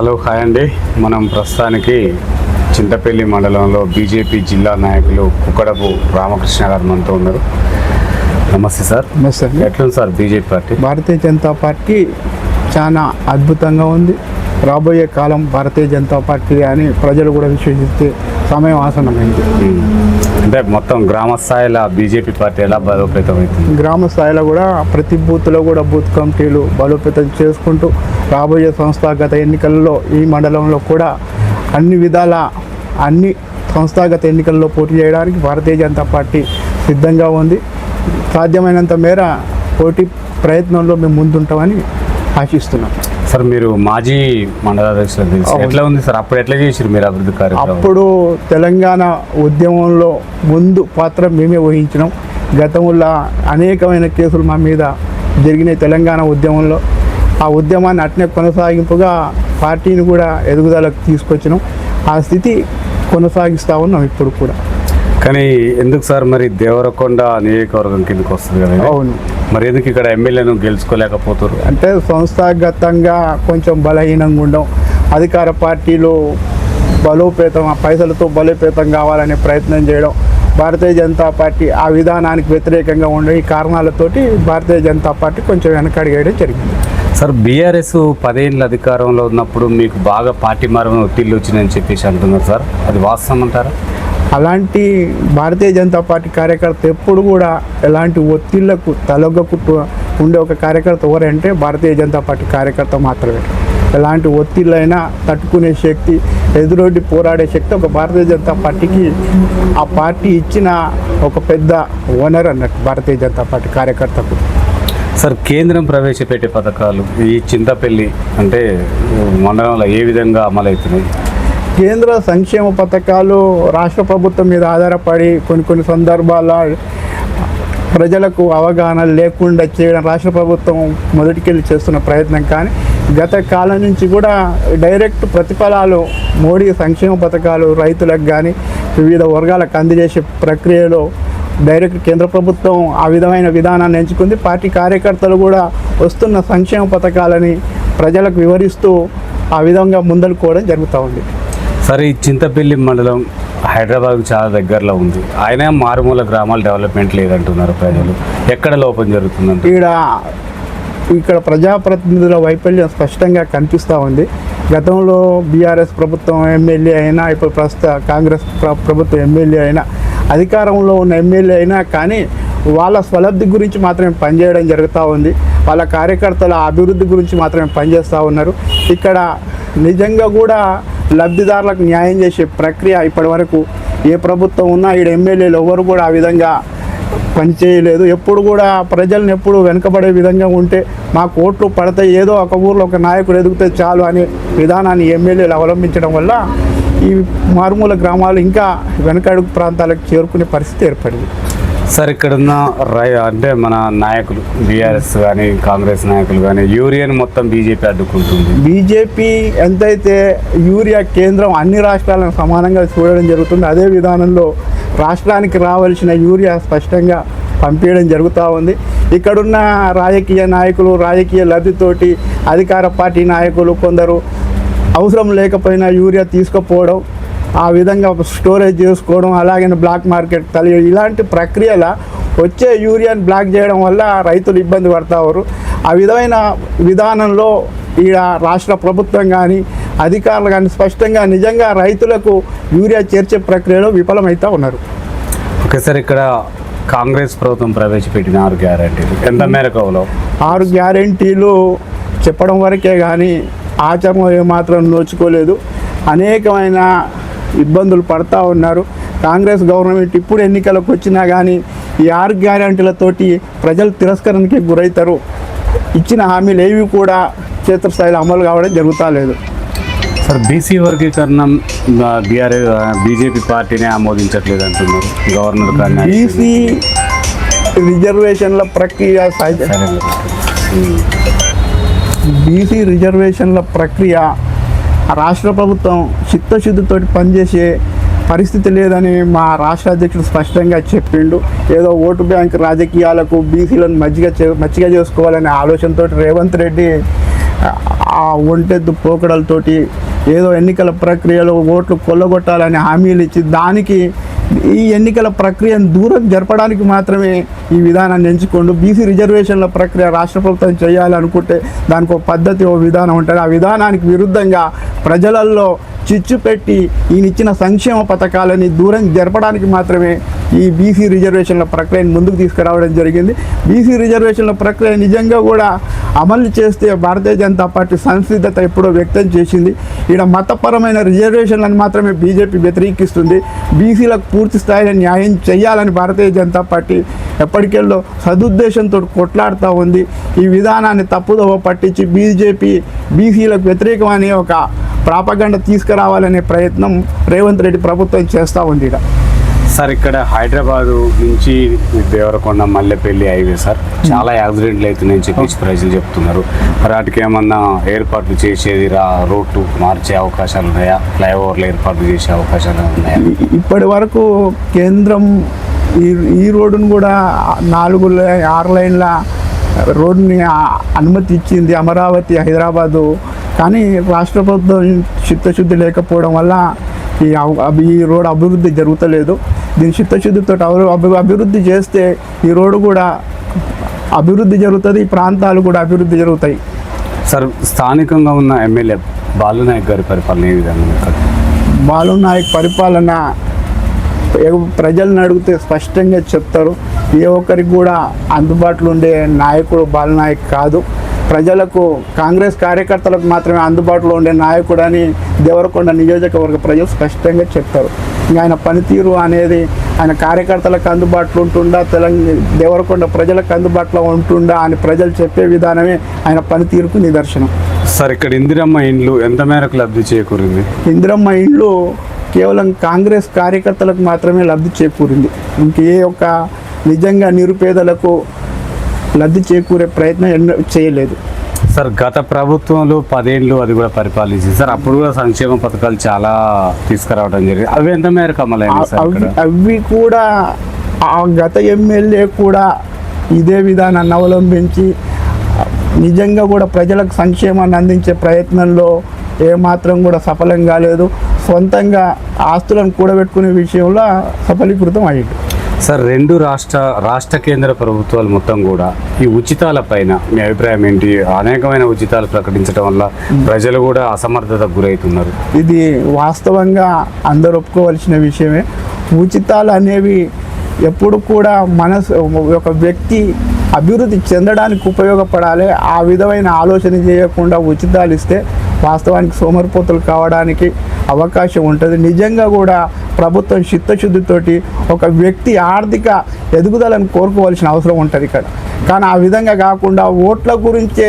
Hello hi అండి. మనం ప్రస్తుతానికి చింతపల్లి మండలంలో బీజేపీ జిల్లా నాయకులు కుక్కడపు రామకృష్ణ గారు మనతో ఉన్నారు. నమస్తే సార్. నమస్తే అండి. ఎట్లుంది sir BJP party? Bharatiya Janata party చాలా అద్భుతంగా ఉంది. రాబోయే కాలం భారతీయ జనతా పార్టీ అని ప్రజలు కూడా విశ్వసిస్తే సమయం ఆసనమైంది ఉమ్. అంటే మొత్తం గ్రామ స్థాయిలో బీజేపీ పార్టీ ఎలా బలోపేతం అవుతుంది? గ్రామ స్థాయిలో కూడా ప్రతి బూత్లో కూడా బూత్ కమిటీలు బలోపేతం చేసుకుంటూ రాబోయే సంస్థాగత ఎన్నికల్లో ఈ మండలంలో కూడా అన్ని విధాల అన్ని సంస్థాగత ఎన్నికల్లో పోటీ చేయడానికి భారతీయ జనతా పార్టీ సిద్ధంగా ఉంది. సాధ్యమైనంత మేర పోటీ ప్రయత్నంలో మేము ముందుంటామని ఆశిస్తున్నాం. సార్ మీరు మాజీ మండల అధ్యక్షులు తెలుసు. అవును. ఎట్లా ఉంది సార్? అప్పుడు ఎట్లా చేసారు మీరు అభివృద్ధి కార్యక్రమం? అప్పుడు తెలంగాణ ఉద్యమంలో ముందు పాత్ర మేమే వహించినాం. గతంలో అనేకమైన కేసులు మా మీద జరిగినాయి తెలంగాణ ఉద్యమంలో. ఆ ఉద్యమాన్ని అట్నే కొనసాగింపుగా పార్టీని కూడా ఎదుగుదలకు తీసుకొచ్చినాం. ఆ స్థితి కొనసాగిస్తూ ఉన్నాం ఇప్పుడు కూడా. కానీ ఎందుకు సార్ మరి దేవరకొండ నియోజకవర్గం కిందకి వస్తుంది కదా? అవును. మరి ఎందుకు ఇక్కడ ఎమ్మెల్యేను గెలుచుకోలేకపోతారు? అంటే సంస్థాగతంగా కొంచెం బలహీనంగా ఉండడం అధికార పార్టీలో బలోపేతం ఆ పైసలతో బలోపేతం కావాలనే ప్రయత్నం చేయడం భారతీయ జనతా పార్టీ ఆ విధానానికి వ్యతిరేకంగా ఉండే ఈ కారణాలతోటి భారతీయ జనతా పార్టీ కొంచెం వెనకడిగేయడం జరిగింది. సార్ బీఆర్ఎస్ పదేళ్ళ అధికారంలో ఉన్నప్పుడు మీకు బాగా పార్టీ మారని ఒత్తిళ్ళు వచ్చినాయని చెప్పేసి అంటున్నారు సార్. అది వాస్తవం అంటారా? అలాంటి భారతీయ జనతా పార్టీ కార్యకర్త ఎప్పుడు కూడా ఎలాంటి ఒత్తిళ్ళకు తలొగ్గకుట్టు ఉండే ఒక కార్యకర్త ఎవరంటే భారతీయ జనతా పార్టీ కార్యకర్త మాత్రమే. ఎలాంటి ఒత్తిళ్ళైనా తట్టుకునే శక్తి ఎదురొడ్డి పోరాడే శక్తి ఒక భారతీయ జనతా పార్టీకి ఆ పార్టీ ఇచ్చిన ఒక పెద్ద ఓనర్ అన్నట్టు భారతీయ జనతా పార్టీ కార్యకర్తకు. సార్ కేంద్రం ప్రవేశపెట్టే పథకాలు ఈ చింతపల్లి అంటే మండలంలో ఏ విధంగా అమలవుతున్నాయి? కేంద్ర సంక్షేమ పథకాలు రాష్ట్ర ప్రభుత్వం మీద ఆధారపడి కొన్ని కొన్ని సందర్భాల్లో ప్రజలకు అవగాహన లేకుండా చేయడం రాష్ట్ర ప్రభుత్వం మొదటికెళ్ళి చేస్తున్న ప్రయత్నం. కానీ గత కాలం నుంచి కూడా డైరెక్ట్ ప్రతిఫలాలు మోడీ సంక్షేమ పథకాలు రైతులకు కానీ వివిధ వర్గాలకు అందజేసే ప్రక్రియలో డైరెక్ట్ కేంద్ర ప్రభుత్వం ఆ విధమైన విధానాన్ని ఎంచుకుంది. పార్టీ కార్యకర్తలు కూడా వస్తున్న సంక్షేమ పథకాలని ప్రజలకు వివరిస్తూ ఆ విధంగా ముందలుకోవడం జరుగుతూ ఉంది. సార్ ఈ చింతపల్లి మండలం హైదరాబాద్కు చాలా దగ్గరలో ఉంది. ఆయన మారుమూల గ్రామాల డెవలప్మెంట్ లేదంటున్నారు ప్రజలు. ఎక్కడ లోపం జరుగుతుందంటే ఇక్కడ ఇక్కడ ప్రజాప్రతినిధుల వైఫల్యం స్పష్టంగా కనిపిస్తూ ఉంది. గతంలో బీఆర్ఎస్ ప్రభుత్వం ఎమ్మెల్యే అయినా ఇప్పుడు ప్రస్తుత కాంగ్రెస్ ప్రభుత్వం ఎమ్మెల్యే అయినా అధికారంలో ఉన్న ఎమ్మెల్యే అయినా కానీ వాళ్ళ స్వలబ్ధి గురించి మాత్రమే పనిచేయడం జరుగుతూ ఉంది. వాళ్ళ కార్యకర్తల అభివృద్ధి గురించి మాత్రమే పనిచేస్తూ ఉన్నారు. ఇక్కడ నిజంగా కూడా లబ్ధిదారులకు న్యాయం చేసే ప్రక్రియ ఇప్పటివరకు ఏ ప్రభుత్వం ఉన్నా ఈడ ఎమ్మెల్యేలు ఎవరు కూడా ఆ విధంగా పనిచేయలేదు. ఎప్పుడు కూడా ప్రజలను ఎప్పుడు వెనుకబడే విధంగా ఉంటే మా కోట్లు పడితే ఏదో ఒక ఊర్లో ఒక నాయకుడు ఎదిగితే చాలు అనే విధానాన్ని ఎమ్మెల్యేలు అవలంబించడం వల్ల ఈ మారుమూల గ్రామాలు ఇంకా వెనకడుగు ప్రాంతాలకు చేరుకునే పరిస్థితి ఏర్పడింది. సార్ ఇక్కడున్న రై అంటే మన నాయకులు బీఆర్ఎస్ కానీ కాంగ్రెస్ నాయకులు కానీ యూరియన్ మొత్తం బీజేపీ అడ్డుకుంటుంది. బీజేపీ ఎంతైతే యూరియా కేంద్రం అన్ని రాష్ట్రాలను సమానంగా చూడడం జరుగుతుంది అదే విధానంలో రాష్ట్రానికి రావాల్సిన యూరియా స్పష్టంగా పంపించడం జరుగుతూ ఉంది. ఇక్కడున్న రాజకీయ నాయకులు రాజకీయ లబ్ధితోటి అధికార పార్టీ నాయకులు కొందరు అవసరం లేకపోయినా యూరియా తీసుకుపోవడం ఆ విధంగా స్టోరేజ్ చేసుకోవడం అలాగే బ్లాక్ మార్కెట్ తలి ఇలాంటి ప్రక్రియల వచ్చే యూరియాని బ్లాక్ చేయడం వల్ల రైతులు ఇబ్బంది పడతారు ఆ విధమైన విధానంలో ఈడ రాష్ట్ర ప్రభుత్వం కానీ అధికారులు కానీ స్పష్టంగా నిజంగా రైతులకు యూరియా చేర్చే ప్రక్రియలో విఫలమవుతూ ఉన్నారు. ఓకే సార్ ఇక్కడ కాంగ్రెస్ ప్రభుత్వం ప్రవేశపెట్టిన ఆరు గ్యారంటీలు. ఎంత మేరకు అవలో? ఆరు గ్యారెంటీలు చెప్పడం వరకే కానీ ఆచరణ ఏమాత్రం నోచుకోలేదు. అనేకమైన ఇబ్బందులు పడతా ఉన్నారు. కాంగ్రెస్ గవర్నమెంట్ ఇప్పుడు ఎన్నికలకు వచ్చినా కానీ ఈ ఆరు గ్యారెంటీలతోటి ప్రజలు తిరస్కరణకి గురవుతారు ఇచ్చిన హామీలు ఏవి కూడా క్షేత్రస్థాయిలో అమలు కావడం జరుగుతా లేదు. సార్ బీసీ వర్గీకరణ బీఆర్ఎస్ బీజేపీ పార్టీనే ఆమోదించట్లేదు అంటున్నారు. గవర్నర్ కానీ బీసీ రిజర్వేషన్ల ప్రక్రియ బీసీ రిజర్వేషన్ల ప్రక్రియ రాష్ట్ర ప్రభుత్వం చిత్తశుద్ధితో పనిచేసే పరిస్థితి లేదని మా రాష్ట్ర అధ్యక్షుడు స్పష్టంగా చెప్పిండు. ఏదో ఓటు బ్యాంక్ రాజకీయాలకు బీసీలను మజ్జిగ చే చేసుకోవాలనే ఆలోచనతో రేవంత్ రెడ్డి ఆ ఒంటెద్దు పోకడలతోటి ఏదో ఎన్నికల ప్రక్రియలో ఓట్లు కొల్లగొట్టాలని హామీలు ఇచ్చి దానికి ఈ ఎన్నికల ప్రక్రియను దూరం జరపడానికి మాత్రమే ఈ విధానాన్ని ఎంచుకోండు. బీసీ రిజర్వేషన్ల ప్రక్రియ రాష్ట్ర ప్రభుత్వం చేయాలనుకుంటే దానికి ఒక పద్ధతి ఓ విధానం ఉంటుంది. ఆ విధానానికి విరుద్ధంగా ప్రజలల్లో చిచ్చు పెట్టి ఈయనిచ్చిన సంక్షేమ పథకాలని దూరం జరపడానికి మాత్రమే ఈ బీసీ రిజర్వేషన్ల ప్రక్రియను ముందుకు తీసుకురావడం జరిగింది. బీసీ రిజర్వేషన్ల ప్రక్రియ నిజంగా కూడా అమలు చేస్తే భారతీయ జనతా పార్టీ సంసిద్ధత ఎప్పుడో వ్యక్తం చేసింది. ఈడ మతపరమైన రిజర్వేషన్లను మాత్రమే బీజేపీ వ్యతిరేకిస్తుంది. బీసీలకు పూర్తి స్థాయిలో న్యాయం చేయాలని భారతీయ జనతా పార్టీ ఎప్పటికెళ్ళో సదుద్దేశంతో కొట్లాడుతూ ఉంది. ఈ విధానాన్ని తప్పుదోవ పట్టించి బీజేపీ బీసీలకు వ్యతిరేకం అనే ఒక ప్రాపగండ తీసుకురావాలనే ప్రయత్నం రేవంత్ రెడ్డి ప్రభుత్వం చేస్తూ ఉంది ఇక్కడ సార్ ఇక్కడ హైదరాబాదు నుంచి దేవరకొండ మల్లెపల్లి హైవే సార్. చాలా యాక్సిడెంట్లు అవుతున్నాయని చెప్పేసి ప్రజలు చెప్తున్నారు. వాటికి ఏమన్నా ఏర్పాట్లు చేసేది రా రోడ్డు మార్చే అవకాశాలు ఉన్నాయా? ఫ్లైఓవర్లు ఏర్పాట్లు చేసే అవకాశాలు ఉన్నాయా? ఇప్పటి వరకు కేంద్రం ఈ ఈ రోడ్డును కూడా నాలుగు ఆరు లైన్ల రోడ్డుని ఆ- అనుమతి ఇచ్చింది అమరావతి హైదరాబాదు కానీ రాష్ట్ర ప్రభుత్వం చిత్తశుద్ధి లేకపోవడం వల్ల ఈ ఈ రోడ్ అభివృద్ధి జరుగుతలేదు. దీని చిత్తశుద్ధితో అభి అభివృద్ధి చేస్తే ఈ రోడ్డు కూడా అభివృద్ధి జరుగుతుంది ఈ ప్రాంతాలు కూడా అభివృద్ధి జరుగుతాయి. సార్ స్థానికంగా ఉన్న ఎమ్మెల్యే బాలునాయక్ గారి పరిపాలన ఏ విధంగా ఉంది? ఇక్కడ బాలు నాయక్ పరిపాలన ప్రజలను అడిగితే స్పష్టంగా చెప్తారు. ఏ ఒక్కరికి కూడా అందుబాటులో ఉండే నాయకుడు బాలనాయక్ కాదు. ప్రజలకు కాంగ్రెస్ కార్యకర్తలకు మాత్రమే అందుబాటులో ఉండే నాయకుడు అని దేవరకొండ నియోజకవర్గ ప్రజలు స్పష్టంగా చెప్తారు. ఇంకా ఆయన పనితీరు అనేది ఆయన కార్యకర్తలకు అందుబాటులో ఉంటుండా తెలంగాణ దేవరకొండ ప్రజలకు అందుబాటులో ఉంటుండా అని ప్రజలు చెప్పే విధానమే ఆయన పనితీరుకు నిదర్శనం. సార్ ఇక్కడ ఇందిరమ్మ ఇండ్లు ఎంత మేరకు లబ్ధి చేకూరింది? ఇందిరమ్మ ఇండ్లు కేవలం కాంగ్రెస్ కార్యకర్తలకు మాత్రమే లబ్ధి చేకూరింది. ఇంకే ఒక్క నిజంగా నిరుపేదలకు లబ్ధి చేకూరే ప్రయత్నం ఎన్నో చేయలేదు. సార్ గత ప్రభుత్వంలో పదేళ్ళు అది కూడా పరిపాలించింది. సార్ అప్పుడు కూడా సంక్షేమ పథకాలు చాలా తీసుకురావడం జరిగింది. అవి ఎంత మేరకు అమలైంది అవి కూడా ఆ గత ఎమ్మెల్యే కూడా ఇదే విధానాన్ని అవలంబించి నిజంగా కూడా ప్రజలకు సంక్షేమాన్ని అందించే ప్రయత్నంలో ఏమాత్రం కూడా సఫలం కాలేదు. సొంతంగా ఆస్తులను కూడబెట్టుకునే విషయంలో సఫలీకృతం అయ్యింది సార్ రెండు రాష్ట్ర రాష్ట్ర కేంద్ర ప్రభుత్వాలు మొత్తం కూడా ఈ ఉచితాల పైన మీ అభిప్రాయం ఏంటి? అనేకమైన ఉచితాలు ప్రకటించడం వల్ల ప్రజలు కూడా అసమర్థతకు గురవుతున్నారు ఇది వాస్తవంగా అందరూ ఒప్పుకోవలసిన విషయమే. ఉచితాలు అనేవి ఎప్పుడు కూడా మనసు ఒక వ్యక్తి అభివృద్ధి చెందడానికి ఉపయోగపడాలి. ఆ విధమైన ఆలోచన చేయకుండా ఉచితాలు ఇస్తే వాస్తవానికి సోమరిపోతులు కావడానికి అవకాశం ఉంటుంది. నిజంగా కూడా ప్రభుత్వం చిత్తశుద్ధితోటి ఒక వ్యక్తి ఆర్థిక ఎదుగుదలను కోరుకోవాల్సిన అవసరం ఉంటుంది ఇక్కడ. కానీ ఆ విధంగా కాకుండా ఓట్ల గురించే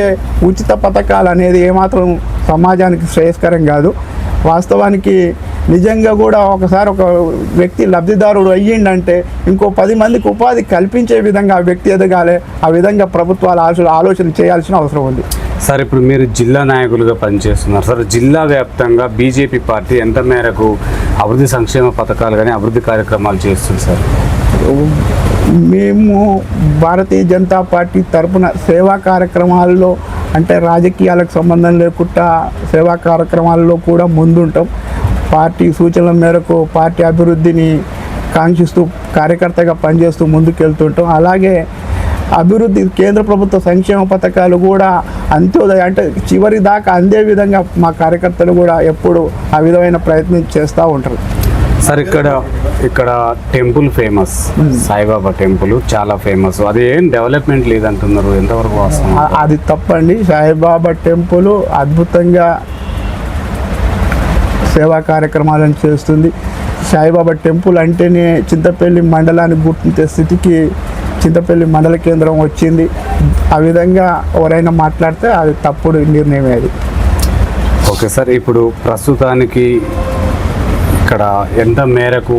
ఉచిత పథకాలు అనేది ఏమాత్రం సమాజానికి శ్రేయస్కరం కాదు. వాస్తవానికి నిజంగా కూడా ఒకసారి ఒక వ్యక్తి లబ్ధిదారుడు అయ్యిండంటే ఇంకో పది మందికి ఉపాధి కల్పించే విధంగా ఆ వ్యక్తి ఎదగాలి. ఆ విధంగా ప్రభుత్వాలు ఆలోచన ఆలోచన చేయాల్సిన అవసరం ఉంది. సార్ ఇప్పుడు మీరు జిల్లా నాయకులుగా పనిచేస్తున్నారు. సార్ జిల్లా వ్యాప్తంగా బీజేపీ పార్టీ ఎంత మేరకు అభివృద్ధి సంక్షేమ పథకాలు కానీ అభివృద్ధి కార్యక్రమాలు చేస్తుంది సార్? మేము భారతీయ జనతా పార్టీ తరపున సేవా కార్యక్రమాల్లో అంటే రాజకీయాలకు సంబంధం లేకుండా సేవా కార్యక్రమాల్లో కూడా ముందుంటాం. పార్టీ సూచనల మేరకు పార్టీ అభివృద్ధిని కాంక్షిస్తూ కార్యకర్తగా పనిచేస్తూ ముందుకెళ్తుంటాం. అలాగే అభివృద్ధి కేంద్ర ప్రభుత్వ సంక్షేమ పథకాలు కూడా అంత్యోదయ అంటే చివరి దాకా అందే విధంగా మా కార్యకర్తలు కూడా ఎప్పుడు ఆ విధమైన ప్రయత్నం చేస్తూ ఉంటారు. సార్ ఇక్కడ ఇక్కడ టెంపుల్ ఫేమస్. సాయిబాబా టెంపుల్ చాలా ఫేమస్. అది ఏం డెవలప్మెంట్ లేదంటున్నారు? ఎంతవరకు వాస్తవం? అది తప్పండి. సాయిబాబా టెంపుల్ అద్భుతంగా సేవా కార్యక్రమాలను చేస్తుంది. సాయిబాబా టెంపుల్ అంటేనే చింతపల్లి మండలానికి గుర్తించే స్థితికి చింతపల్లి మండల కేంద్రం వచ్చింది. ఆ విధంగా ఎవరైనా మాట్లాడితే అది తప్పుడు నిర్ణయమే అది. ఓకే సార్ ఇప్పుడు ప్రస్తుతానికి ఇక్కడ ఎంత మేరకు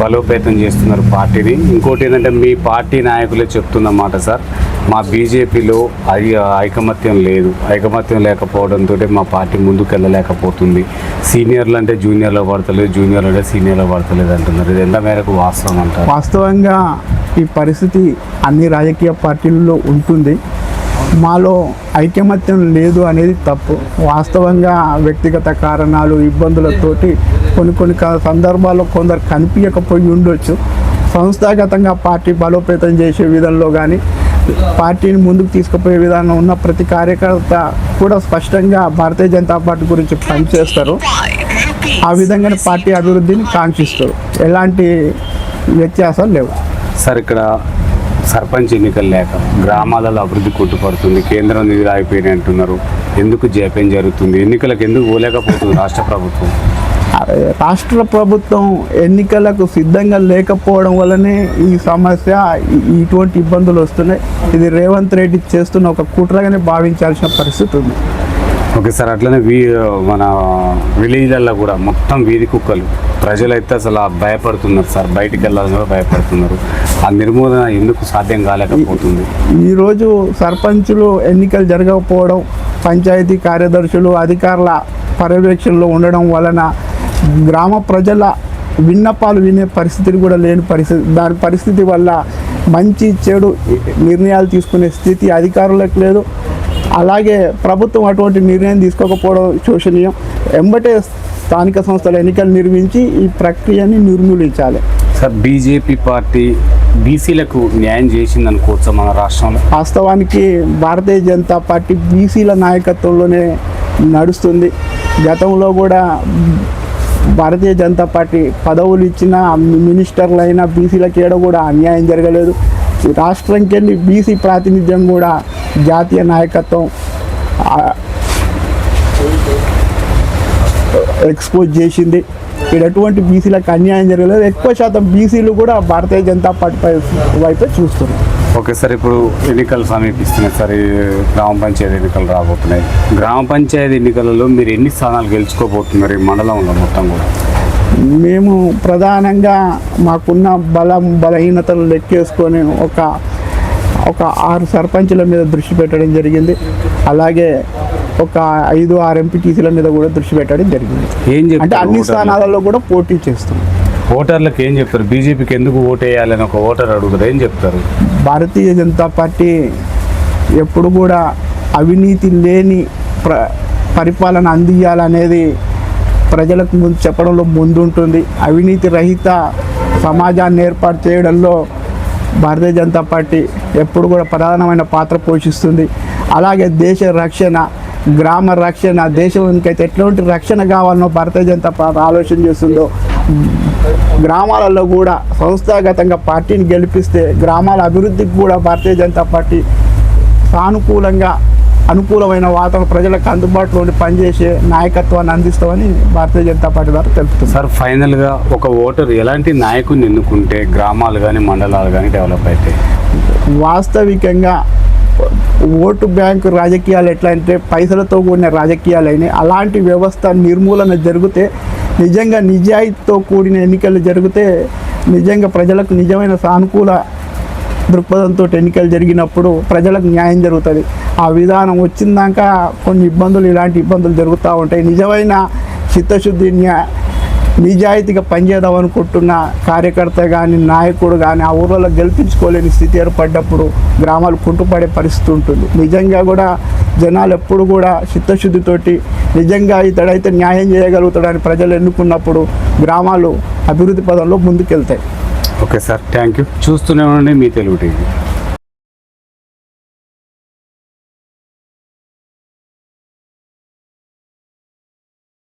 బలోపేతం చేస్తున్నారు పార్టీని? ఇంకోటి ఏంటంటే మీ పార్టీ నాయకులే చెప్తున్నమాట సార్ మా బీజేపీలో ఐ ఐకమత్యం లేదు. ఐకమత్యం లేకపోవడంతో మా పార్టీ ముందుకు వెళ్ళలేకపోతుంది సీనియర్లు అంటే జూనియర్లో పడతలేదు జూనియర్లు అంటే సీనియర్లో పడతలేదు అంటున్నారు. ఇది ఎంత మేరకు వాస్తవం అంటారు? వాస్తవంగా ఈ పరిస్థితి అన్ని రాజకీయ పార్టీల్లో ఉంటుంది. మాలో ఐకమత్యం లేదు అనేది తప్పు. వాస్తవంగా వ్యక్తిగత కారణాలు ఇబ్బందులతోటి కొన్ని కొన్ని సందర్భాల్లో కొందరు కనిపించకపోయి ఉండొచ్చు. సంస్థాగతంగా పార్టీ బలోపేతం చేసే విధంలో కానీ పార్టీని ముందుకు తీసుకుపోయే విధానం ఉన్న ప్రతి కార్యకర్త కూడా స్పష్టంగా భారతీయ జనతా పార్టీ గురించి పనిచేస్తారు. ఆ విధంగానే పార్టీ అభివృద్ధిని కాంక్షిస్తారు. ఎలాంటి వ్యత్యాసాలు లేవు. సార్ ఇక్కడ సర్పంచ్ ఎన్నికలు లేక గ్రామాలలో అభివృద్ధి కొట్టుపడుతుంది కేంద్రం నిధులు ఆగిపోయినాయి అంటున్నారు. ఎందుకు జాప్యం జరుగుతుంది? ఎన్నికలకు ఎందుకు పోలేకపోతుంది రాష్ట్ర ప్రభుత్వం? రాష్ట్ర ప్రభుత్వం ఎన్నికలకు సిద్ధంగా లేకపోవడం వల్లనే ఈ సమస్య ఇటువంటి ఇబ్బందులు వస్తున్నాయి. ఇది రేవంత్ రెడ్డి చేస్తున్న ఒక కుట్రగానే భావించాల్సిన పరిస్థితి ఉంది. ఓకే సార్ అట్లనే వీ మన విలేజ్లలో కూడా మొత్తం వీధి కుక్కలు ప్రజలైతే అసలు భయపడుతున్నారు సార్. బయటికి వెళ్ళాలని కూడా భయపడుతున్నారు. ఆ నిర్మూలన ఎందుకు సాధ్యం కాలేకపోతుంది? ఈరోజు సర్పంచులు ఎన్నికలు జరగకపోవడం పంచాయతీ కార్యదర్శులు అధికారుల పర్యవేక్షణలో ఉండడం వలన గ్రామ ప్రజల విన్నపాలు వినే పరిస్థితులు కూడా లేని పరిస్థితి దాని పరిస్థితి వల్ల మంచి చెడు నిర్ణయాలు తీసుకునే స్థితి అధికారులకు లేదు. అలాగే ప్రభుత్వం అటువంటి నిర్ణయం తీసుకోకపోవడం శోచనీయం ఎంబటే స్థానిక సంస్థల ఎన్నికలు నిర్మించి ఈ ప్రక్రియని నిర్మూలించాలి. సార్ బీజేపీ పార్టీ బీసీలకు న్యాయం చేసింది అనుకోవచ్చా మన రాష్ట్రంలో. వాస్తవానికి భారతీయ జనతా పార్టీ బీసీల నాయకత్వంలోనే నడుస్తుంది. గతంలో కూడా భారతీయ జనతా పార్టీ పదవులు ఇచ్చిన మినిస్టర్లు అయినా బీసీలకు ఏడ కూడా అన్యాయం జరగలేదు. రాష్ట్రంకి బీసీ ప్రాతినిధ్యం కూడా జాతీయ నాయకత్వం ఎక్స్పోజ్ చేసింది. ఇక్కడ ఎటువంటి బీసీలకు అన్యాయం జరగలేదు. ఎక్కువ శాతం బీసీలు కూడా భారతీయ జనతా పార్టీ వైపే చూస్తున్నారు. ఓకే సార్ ఇప్పుడు ఎన్నికలు సమీపిస్తున్నాయి. సార్ గ్రామ పంచాయతీ ఎన్నికలు రాబోతున్నాయి. గ్రామ పంచాయతీ ఎన్నికలలో మీరు ఎన్ని స్థానాలు గెలుచుకోబోతున్నారు ఈ మండలంలో మొత్తం కూడా? మేము ప్రధానంగా మాకున్న బలం బలహీనతలు లెక్కేసుకొని ఒక ఒక ఆరు సర్పంచుల మీద దృష్టి పెట్టడం జరిగింది. అలాగే ఒక ఐదు ఆరు ఎంపీటీసీల మీద కూడా దృష్టి పెట్టడం జరిగింది. ఏం అంటే అన్ని? స్థానాలలో కూడా పోటీ చేస్తున్నాం. ఓటర్లకు ఏం చెప్తారు? బీజేపీకి ఎందుకు ఓటు వేయాలని ఒక ఓటర్ అడుగుతారు ఏం చెప్తారు? భారతీయ జనతా పార్టీ ఎప్పుడు కూడా అవినీతి లేని ప్ర పరిపాలన అందియాలనేది ప్రజలకు ముందు చెప్పడంలో ముందుంటుంది. అవినీతి రహిత సమాజాన్ని ఏర్పాటు చేయడంలో భారతీయ జనతా పార్టీ ఎప్పుడు కూడా ప్రధానమైన పాత్ర పోషిస్తుంది. అలాగే దేశ రక్షణ గ్రామ రక్షణ దేశానికైతే ఎట్లాంటి రక్షణ కావాలనో భారతీయ జనతా పార్టీ ఆలోచన చేస్తుందో గ్రామాలలో కూడా సంస్థాగతంగా పార్టీని గెలిపిస్తే గ్రామాల అభివృద్ధికి కూడా భారతీయ జనతా పార్టీ సానుకూలంగా అనుకూలమైన వాతావరణం ప్రజలకు అందుబాటులో పనిచేసే నాయకత్వాన్ని అందిస్తామని భారతీయ జనతా పార్టీ ద్వారా తెలుపుతుంది. సార్ ఫైనల్గా ఒక ఓటర్ ఎలాంటి నాయకుడిని ఎన్నుకుంటే గ్రామాలు కానీ మండలాలు కానీ డెవలప్ అవుతాయి? వాస్తవికంగా ఓటు బ్యాంకు రాజకీయాలు ఎట్లా అంటే పైసలతో కూడిన రాజకీయాలు అయినాయి. అలాంటి వ్యవస్థ నిర్మూలన జరిగితే నిజంగా నిజాయితీతో కూడిన ఎన్నికలు జరిగితే నిజంగా ప్రజలకు నిజమైన సానుకూల దృక్పథంతో ఎన్నికలు జరిగినప్పుడు ప్రజలకు న్యాయం జరుగుతుంది. ఆ విధానం వచ్చిందాక కొన్ని ఇబ్బందులు ఇలాంటి ఇబ్బందులు జరుగుతూ ఉంటాయి. నిజమైన చిత్తశుద్ధి నిజాయితీగా పనిచేద్దాం అనుకుంటున్న కార్యకర్త కానీ నాయకుడు కానీ ఆ ఊర్లలో గెలిపించుకోలేని స్థితి ఏర్పడ్డప్పుడు గ్రామాలు కుంటుపడే పరిస్థితి ఉంటుంది. నిజంగా కూడా జనాలు ఎప్పుడు కూడా చిత్తశుద్ధితోటి నిజంగా ఇతడైతే న్యాయం చేయగలుగుతాడని ప్రజలు ఎన్నుకున్నప్పుడు గ్రామాలు అభివృద్ధి పదంలో ముందుకెళ్తాయి. Okay sir thank you. చూస్తూనే ఉండండి మీ తెలుగు టీవీ.